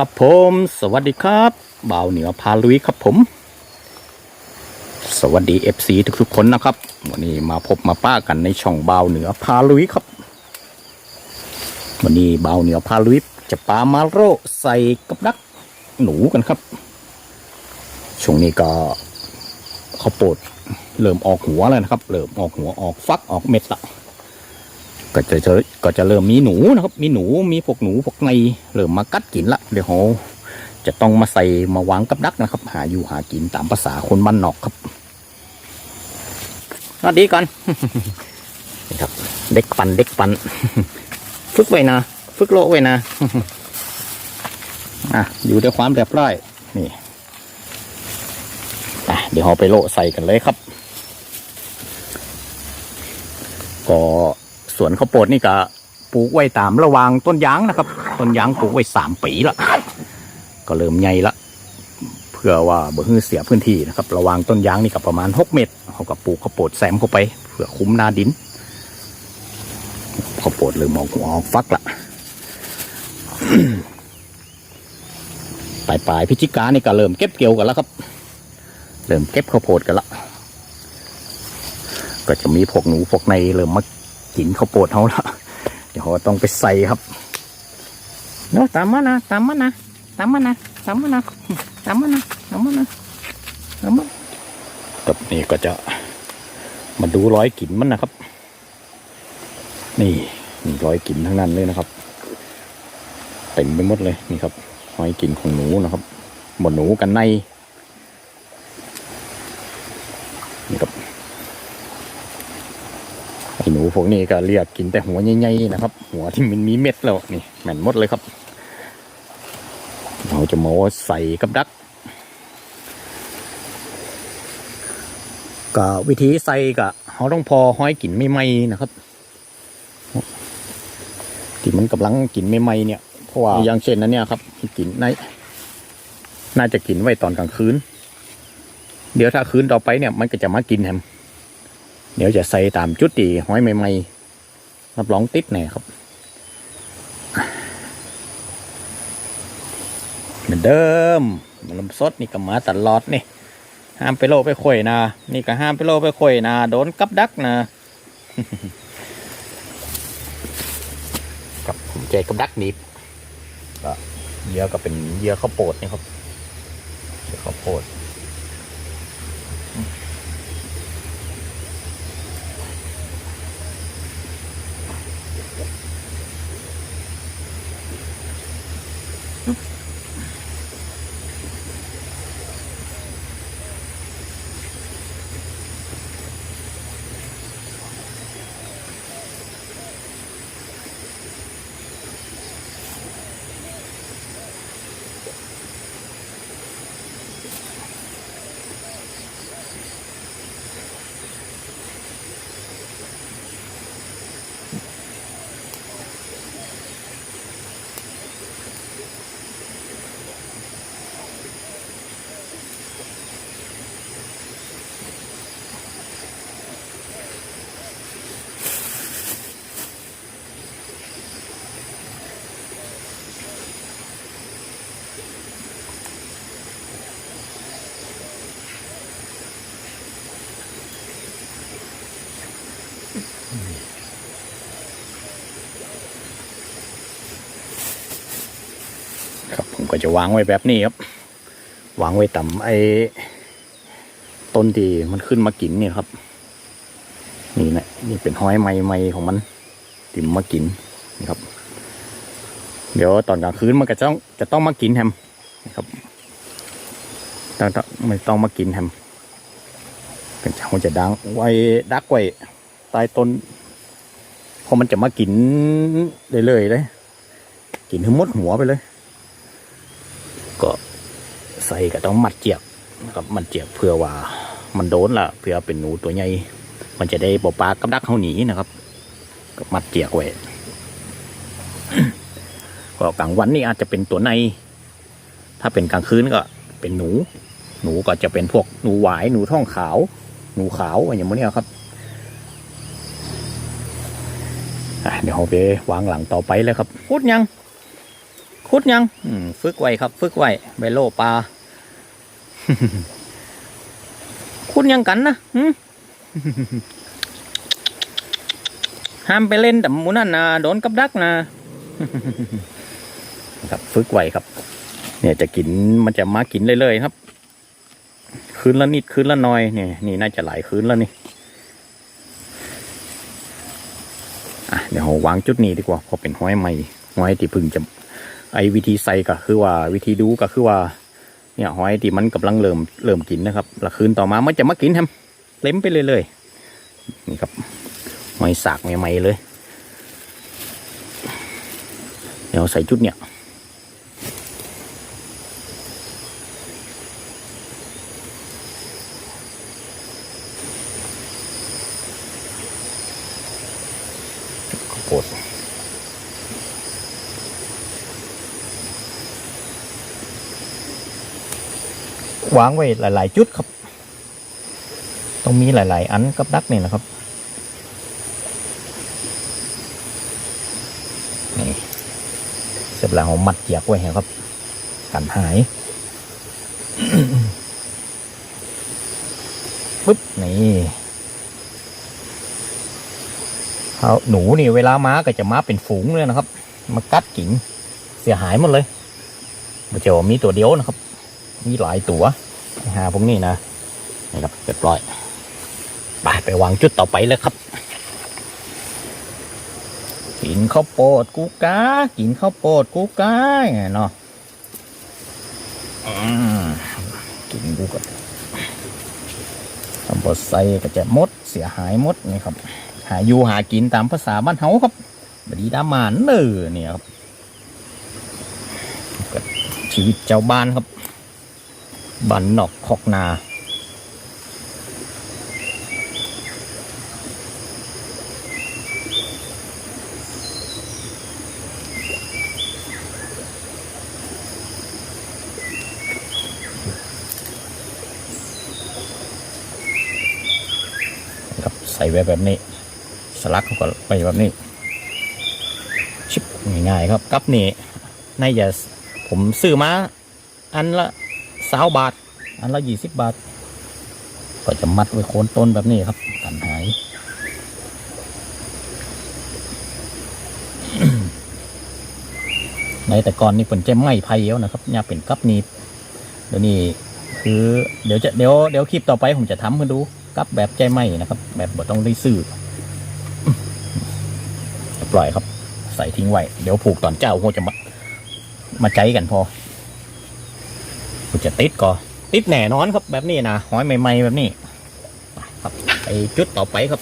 ครับผมสวัสดีครับบ่าวเหนือพาลุยครับผม สวัสดี FC ทุกๆคนนะครับ วันนี้มาพบมาป้ากันในช่องบ่าวเหนือพาลุยครับ วันนี้บ่าวเหนือพาลุยจะปามาโรใส่กับดักหนูกันครับ ช่วงนี้ก็ข้าวโพดเริ่มออกหัวแล้วนะครับ เริ่มออกหัวออกฟักออกเม็ดละ ก็จะเจอก็จะเริ่มมีหนูนะครับ มีหนูมีพวกหนูพวกในเริ่มมากัดกินละเดี๋ยวเราจะต้องมาใส่มาวางกับดักนะครับ หาอยู่หากินตามภาษาคนบ้านนอกครับสวัสดีก่อนนี่ครับ เด็กปันเด็กปันฝึกไว้นะฝึกโลไว้นะอะอยู่ด้วยความเรียบร้อยนี่อะเดี๋ยวเราไปโลใส่กันเลยครับ ก็ สวนข้าวโพดนี่ก็ปลูกไว้ตามระวางต้นยางนะครับ ต้นยางปลูกไว้สามปีละก็เริ่มใหญ่ละเพื่อว่าเบื่อเสียพื้นที่นะครับระวางต้นยางนี่ก็ประมาณหกเมตรเขาก็ปลูกข้าวโพดแซมเข้าไปเพื่อคุ้มหนาดินข้าวโพดเริ่มออกหัวออกฟักละปลายปลายๆพฤศจิกานี่ก็เริ่มเก็บเกี่ยวกันแล้วครับ เริ่มเก็บข้าวโพดกันละก็จะมีพวกหนูพวกในเริ่มมา กินข้าวโพดเขาละเดี๋ยวเราต้องไปใส่ครับเนาะตามมานะตามมานะตามมานะตามมานะตามมานะตามมานะตามมาครับนี่ก็จะมาดูรอยกลิ่นมันนะครับ นี่นี่รอยกลิ่นทั้งนั้นเลยนะครับเต็มไปหมดเลยนี่ครับรอยกลิ่นของหนูนะครับหมดหนูกันในครับ ไอ้หนู พวกนี้ก็เรียกกินแต่หัวใหญ่ๆนะครับ หัวที่มันมีเม็ดแล้วนี่แม่นหมดเลยครับ เราจะมาใส่กับดักก็วิธีใส่ก็เขาต้องพอห้อยกินไม่ไหมนะครับที่มันกำลังกินไม่ไหมเนี่ยเพราะว่าอย่างเช่นนั้นเนี่ยครับกินในน่าจะกินไว้ตอนกลางคืน เดี๋ยวถ้าคืนต่อไปเนี่ยมันก็จะมากินแฮม เดี๋ยวจะใส่ตามจุดตีห้อยใหม่ๆรับรองติดแน่ครับเหมือนเดิมมันลมสดนี่ก็มาตลอดนี่ห้ามไปโลไปข่อยนะ นี่ก็ห้ามไปโลไปข่อยนะ โดนกับดักนะกับผมเจกับดักนีบก็เยื่อก็เป็นเยื่อข้าวโพดนี่ครับเหยื่อข้าวโพด ค ก็จะวางไว้แบบนี้ครับ วางไว้ต่ำไอ้ต้นที่มันขึ้นมากินเนี่ยครับ นี่นะนี่เป็นห้อยไม้ไม้ของมันติมมากินนี่ครับ เดี๋ยวตอนกลางคืนมันก็จะต้องจะต้องมากินแฮมนะครับต้องต้องไม่ต้องมากินแฮมเป็นเจ้าจะดังไว้ดักไว้ใต้ต้นเพราะมันจะมากินเรื่อยๆเลยกินทั้งหมดหัวไปเลย ก็ใส่ก็ต้องมัดเจียบนะครับมัดเจียบเพื่อว่ามันโดนละเพื่อเป็นหนูตัวใหญ่มันจะได้ปปลากับดักเขาหนีนะครับก็มัดเจียกไว้ก็กลางวันนี่อาจจะเป็นตัวใน ถ้าเป็นกลางคืนก็เป็นหนู หนูก็จะเป็นพวกหนูหวายหนูท่องขาว หนูขาวอะไรอย่างเงี้ยครับเดี๋ยวเราไปวางหลังต่อไปเลยครับพูดยัง คุดยังอืมฝึกไว้ครับ ฝึกไว้ไวโลปลาคุดยังกันนะหึห้ามไปเล่นแต่หมูนั่นนะโดนกับดักนะครับฝึกไว้ครับ เนี่ยจะกินมันจะมากินเรื่อยๆครับ คืนละนิดคืนละหน้อยเนี่ยนี่น่าจะหลายคืนแล้วนี่อะเดี๋ยวเราวางจุดนี้ดีกว่าเพราะเป็นห้อยใหม่ห้อยที่เพึ่งจะ ไอ้วิธีใส่ก็คือว่าวิธีดูก็คือว่า เนี่ยหอยที่มันกำลังเริ่มเริ่มกินนะครับหละคืนต่อมามันจะมากินแฮมเล็มไปเลยเลยนี่ครับหอยสากใหม่ๆเลยเดี๋ยวใส่จุดเนี่ยข้าวโพด วางไว้หลาย ๆ จุดครับต้องมีหลาย ๆ อันกับดักนี่นะครับนี่เสร็จแล้วเรามัดเกียกไว้ครับ กันหายปึ๊บนี่เอาหนูนี่เวลามาก็จะมาเป็นฝูงเลยนะครับ มากัดกิ่งเสียหายหมดเลยมันจะว่ามีตัวเดียวนะครับ มีหลายตัว หาพวกนี้นะนี่ครับเรียบร้อยไปไปวางจุดต่อไปเลยครับ กินข้าวโพดกูกากินข้าวโพดกูกาเนาะอืมกินกูกับทำบดใส่ก็จะมดเสียหายหมดนี่ครับ หาอยู่หากินตามภาษาบ้านเฮาครับบดีดามานเนอเนี่ยครับชีวิตเจ้าบ้านครับ บ้านนอกคอกนา ครับใส่ไว้แบบนี้ สลักเขาก็ไปแบบนี้ ชิบง่ายๆครับ กับนี่ในอย่าผมซื้อมาอันละ สาบาท อันละยี่สิบบาท ก็จะมัดไว้โคนต้นแบบนี้ครับกันหายในแต่ก่อนนี่เป็นเจมไม้ไผ่แล้วนะครับเนี่ยเป็นกับหนีบเดี๋ยวนี้คือเดี๋ยวจะเดี๋ยวเดี๋ยวคลิปต่อไปผมจะทำให้ดูกับแบบใจไหมนะครับ แบบบ่ต้องได้ซื้อปล่อยครับ ใส่ทิ้งไว้ เดี๋ยวผูกตอนเจ้าคงจะมามาใจกันพอ จะติดก่อติดแน่นอนครับแบบนี้นะหอยใหม่ๆแบบนี้ ครับไปจุดต่อไปครับ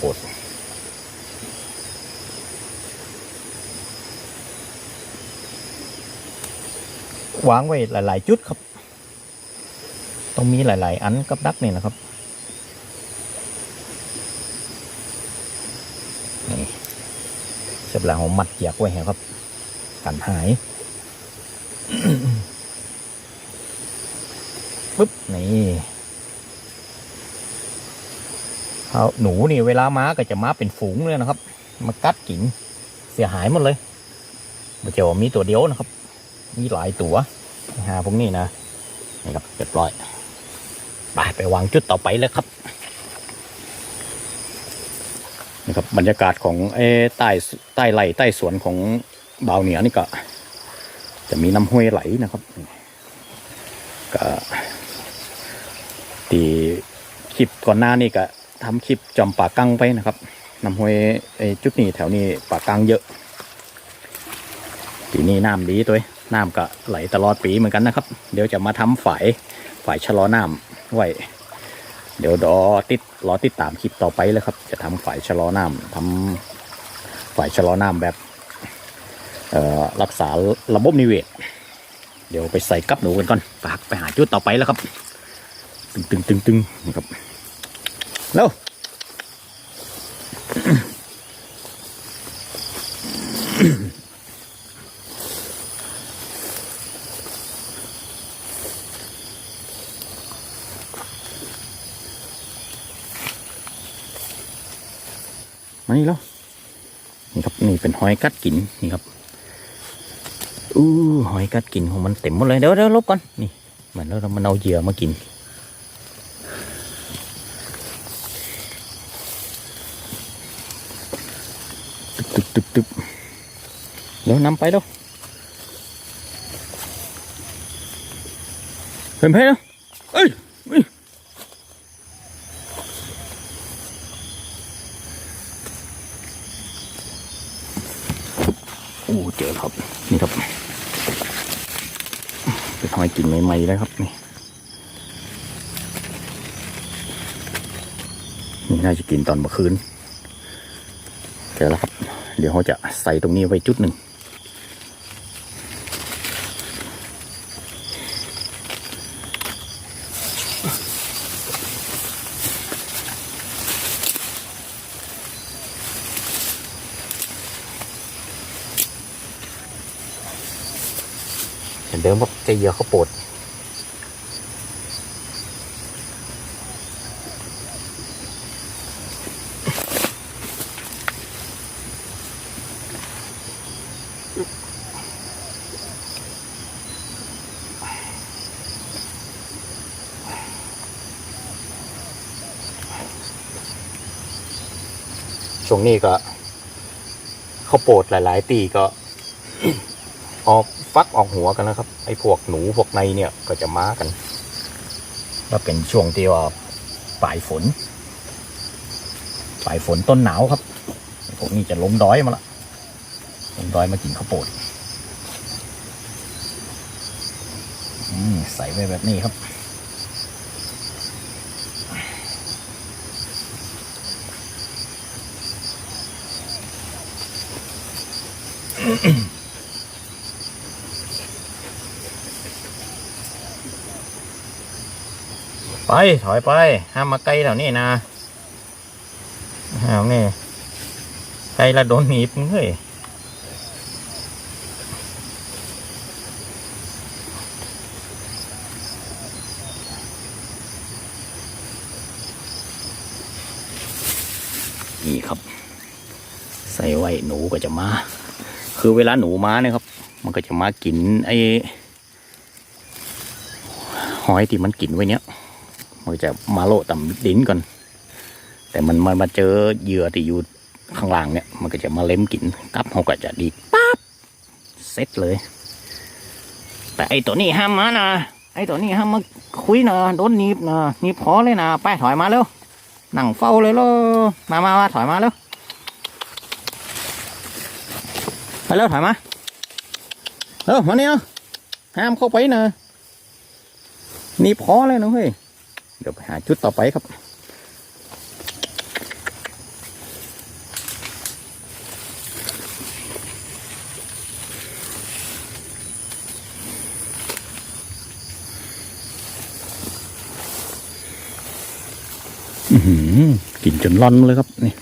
ข้าวดวางไว้หลาย ๆ จุดครับ ต้องมีหลาย ๆ อันกับดักนี่นะครับนี่เสร็จแล้วมัดเกียกไว้ครับกันหายปึ๊บนี่ เอา หนูนี่เวลาม้าก็จะม้าเป็นฝูงเลยนะครับ มากัดกิ่งเสียหายหมดเลยมันจะมีตัวเดียวนะครับ มีหลายตัวหาพวกนี้นะนี่ครับเรียบร้อยไปไปวางจุดต่อไปเลยครับนี่ครับบรรยากาศของเออใต้ใต้ไหลใต้สวนของบ่าวเหนือนี่ก็ จะมีน้ำห้วยไหลนะครับก็ตีคลิปก่อนหน้านี่ก็ ทำคลิปจอมป่ากังไปนะครับนำห้วยไอ้จุดนี้แถวนี้ป่ากังเยอะปีนี้น้ำดีตัวเองน้ำก็ไหลตลอดปีเหมือนกันนะครับ เดี๋ยวจะมาทำฝายฝายชะลอน้ำไว้เดี๋ยวรอติดรอติดตามคลิปต่อไปเลยครับ จะทำฝายชะลอน้ำทำฝายชะลอน้ำแบบเอ่อรักษาระบบนิเวศ เดี๋ยวไปใส่กับหนูกันก่อนไปไปหาจุดต่อไปแล้วครับ ตึงตึงตึงตึงนี่ครับ เร็วมานี่แล้วนี่ครับนี่เป็นหอยกัดกินนี่ครับอู้หอยกัดกินของมันเต็มหมดเลยเดี๋ยวเดี๋ยวลบก่อนนี่เหมือนเรามันเอาเหยื่อมากิน ตึบเดี๋ยวนำไปแล้วเพื่อนเพื่อนเอ้ยเอ้ยโอ้เจอครับ นี่ครับเป็นหอยกินใหม่ๆเลยครับนี่นี่น่าจะกินตอนเมื่อคืนเจอแล้วครับ เดี๋ยวเขาจะใส่ตรงนี้ไว้จุดหนึ่งเห็นเดิมครับใจเหยื่อเขาวโปด นี้ก็ข้าวโปดหลาย ๆ ตีก็ ออกฟักออกหัวกันแล้วครับ ไอ้พวกหนูพวกในเนี่ยก็จะมากันก็เป็นช่วงที่ว่าปลายฝนปลายฝนต้นหนาวครับพวกนี้จะลงดอยมาละลงดอยมากินข้าวโพดใส่ไว้แบบนี้ครับ ไป ถอยไป ห้ามมาใกล้แถวนี้นะห้ามนี่ใกล้ละโดนหนีบเฮ้ยนี่ครับ ใส่ไว้หนูก็จะมา คือเวลาหนูมาเนี่ยครับ มันก็จะมากินไอ้หอยที่มันกินไว้เนี้ยมันจะมาโลต่ำดินก่อน แต่มันมันมาเจอเหยื่อที่อยู่ข้างล่างเนี่ยมันก็จะมาเล็มกินกับเขาก็จะดีปั๊บเซ็ตเลย แต่ไอตัวนี้ห้ามมานะไอตัวนี้ห้ามมาคุยนะโดนหนีบนะหนีบพอเลยนะไปถอยมาเร็วนั่งเฝ้าเลย咯มามามาถอยมาเร็ว ไปเร็วถอยมาเออมาเนี่ยห้ามเข้าไปนะนีบพอเลยนะเฮ้ยเดี๋ยวไปหาจุดต่อไปครับอือหือกินจนร่อนเลยครับนี่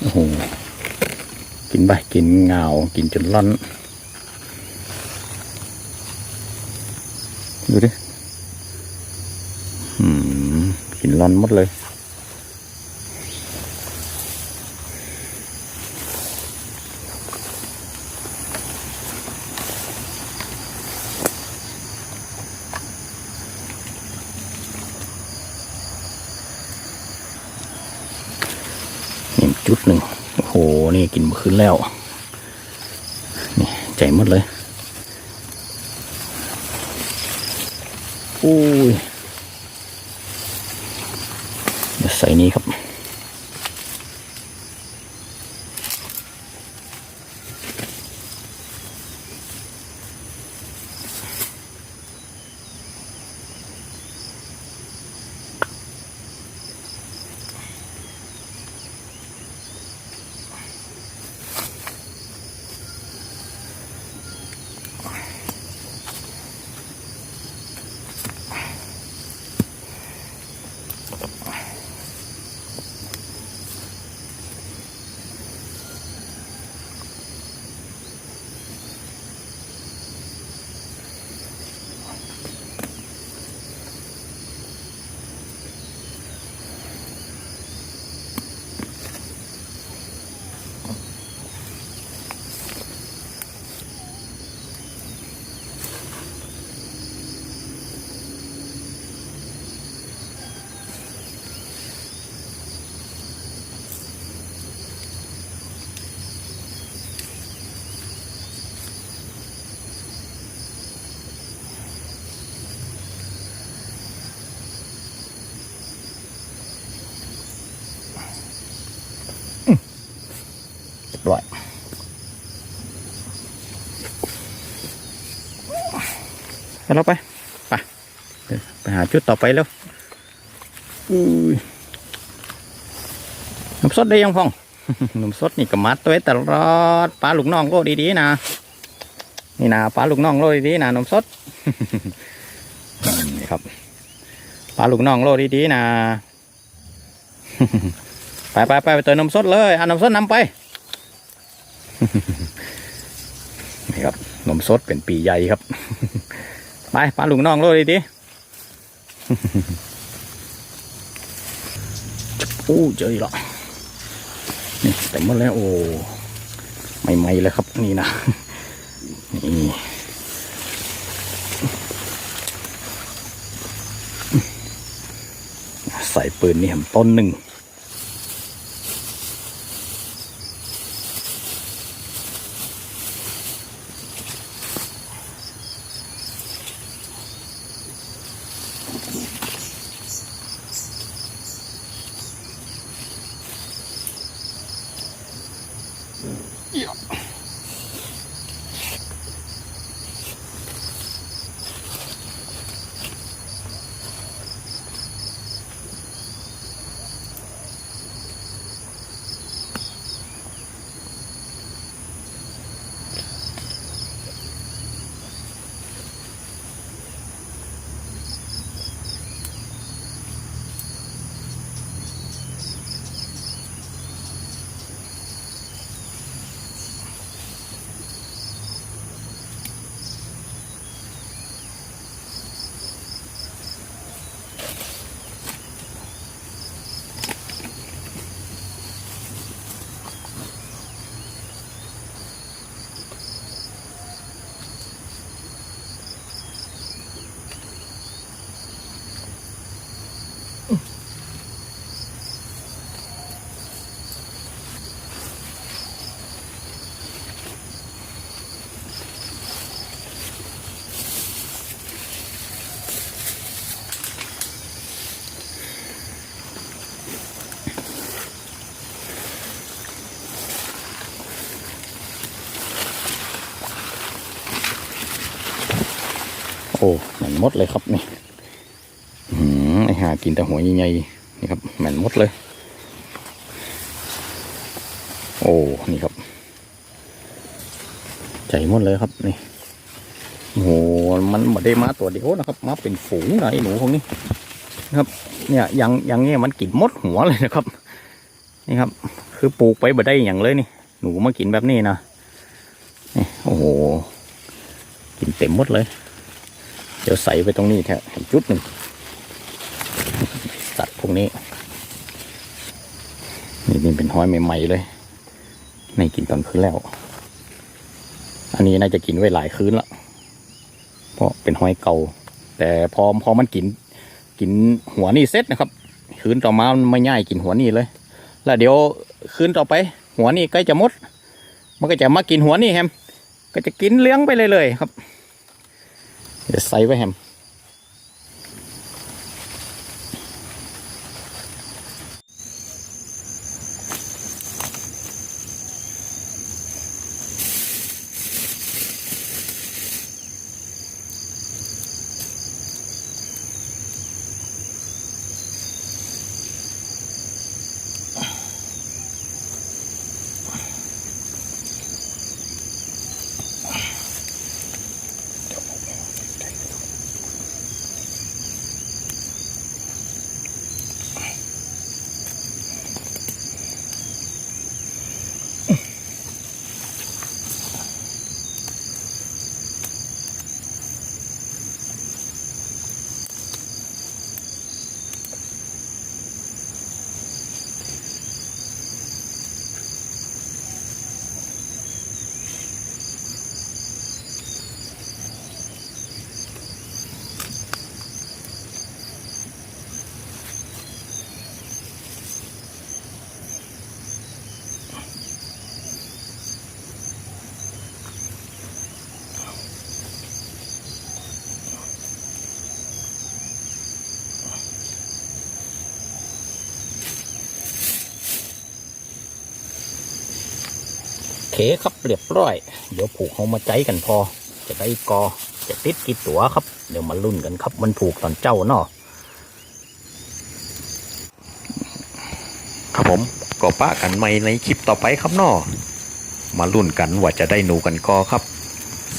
โอ้โห นไปกินเงากินจนร่อน ดูดิอืมกินร้อนหมดเลยนี่จุดหนึ่ง นี่กินมาคืนแล้ว นี่ใจหมดเลยอุ้ยใส่นี้ครับ อ เราไปไปไปหาจุดต่อไปแล้วอุ้ยน้ำสดได้ยังพ่องน้ำสดนี่ก็มัดตัวไว้ตลอดปลาลูกน้องโลดีๆนะนี่นะปลาลูกน้องโลดีๆนะน้ำสดนี่ครับปลาลูกน้องโลดีๆนะไปไปไปไปเติมน้ำสดเลยเอาน้ำสดนำไปนี่ครับนมสดเป็นปีใหญ่ครับ ไปปลาลุงน้องโลดีดิอู้เจออีกแล้วนี่เต็มหมดแล้วโอ้ใหม่ๆเลยครับนี่นะนี่ใส่ปืนนี่แหมต้นหนึ่ง มดเลยครับนี่หือไอหากินแต่หัวใหญ่ๆนี่ครับแม่นมดเลย โอ้นี่ครับ ใจมดเลยครับนี่โอ้โหมันม่ได้มาตัวเดียวนะครับ มาเป็นฝูงนะไอหนูพวกนี้นะครับ เนี่ยยังยังเนี้ยมันกินมดหัวเลยนะครับ นี่ครับ คือปลูกไปบ่ได้อย่างเลยนี่ หนูมากินแบบนี้นะนี่โอ้โหกินเต็มหมดเลย เดี๋ยวใส่ไปตรงนี้แค่จุดหนึ่งตัดพวกนี้ นี่นี่เป็นห้อยใหม่ๆเลยในกินตอนคืนแล้ว อันนี้น่าจะกินไว้หลายคืนละเพราะเป็นห้อยเก่า แต่พอพอมันกิน กินหัวนี่เซ็ตนะครับ คืนต่อมามันไม่ง่ายกินหัวนี่เลย แล้วเดี๋ยวคืนต่อไป หัวนี่ใกล้จะหมด มันก็จะมากินหัวนี่แฮมก็จะกินเลี้ยงไปเลยเลยครับ เดี๋ คครับเรียบร้อย เดี๋ยวผูกเขามาใจกันพอ จะได้กอ จะติดกี่ตัวครับ เดี๋ยวมาลุ้นกันครับ มันผูกตอนเจ้าเนาะครับผมก็ปะกันใหม่ในคลิปต่อไปครับเนาะมาลุ้นกันว่าจะได้หนูกันก็ครับ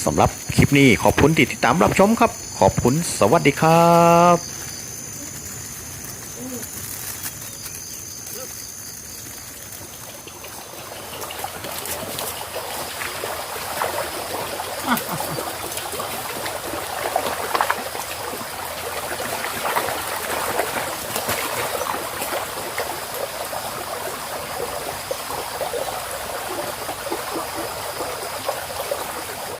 สำหรับคลิปนี้ขอบคุณที่ติดตามรับชมครับ ขอบคุณสวัสดีครับ